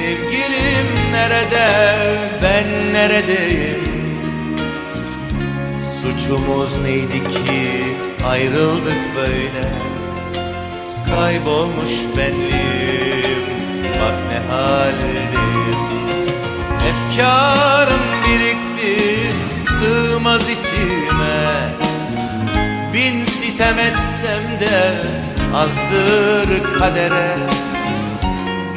Sevgilim nerede? Ben neredeyim? Suçumuz neydi ki ayrıldık böyle? Kaybolmuş benliğim bak ne haldeyim. Efkarım birikti sığmaz içime. Bin sitem etsem de azdır kadere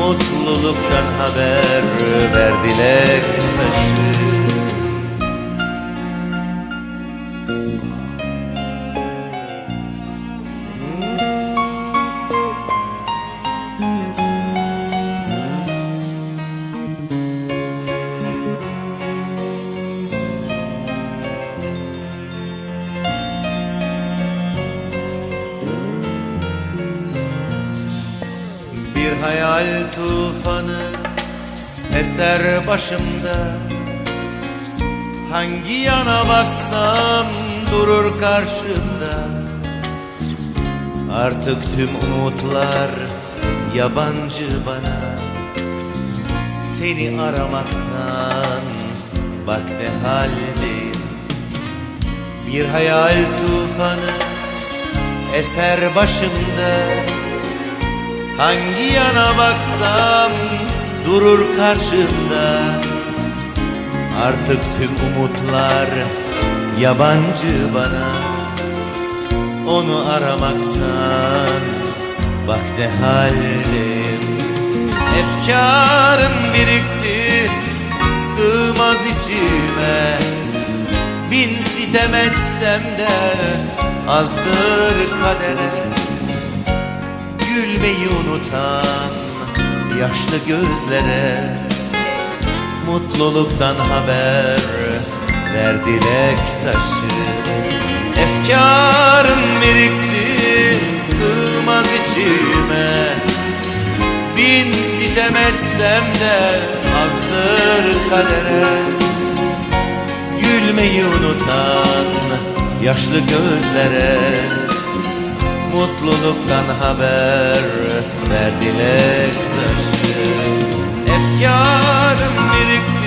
Mutluluktan haber ver dilek Bir hayal tufanı eser başımda. Hangi yana baksam durur karşımda. Artık tüm umutlar yabancı bana. Seni aramaktan bak ne haldeyim. Bir hayal tufanı eser başımda Hangi yana baksam durur karşımda. Artık tüm umutlar yabancı bana. Onu aramaktan bak ne haldeyim Efkarım birikti sığmaz içime. Bin sitem etsem de azdır kadere Gülmeyi unutan yaşlı gözlere Mutluluktan haber ver dilek taşı Efkarım birikti sığmaz içime. Bin sitem etsem de azdır kadere. Gülmeyi unutan yaşlı gözlere Mutluluktan haber ver dilek taşı. Efkarım birikti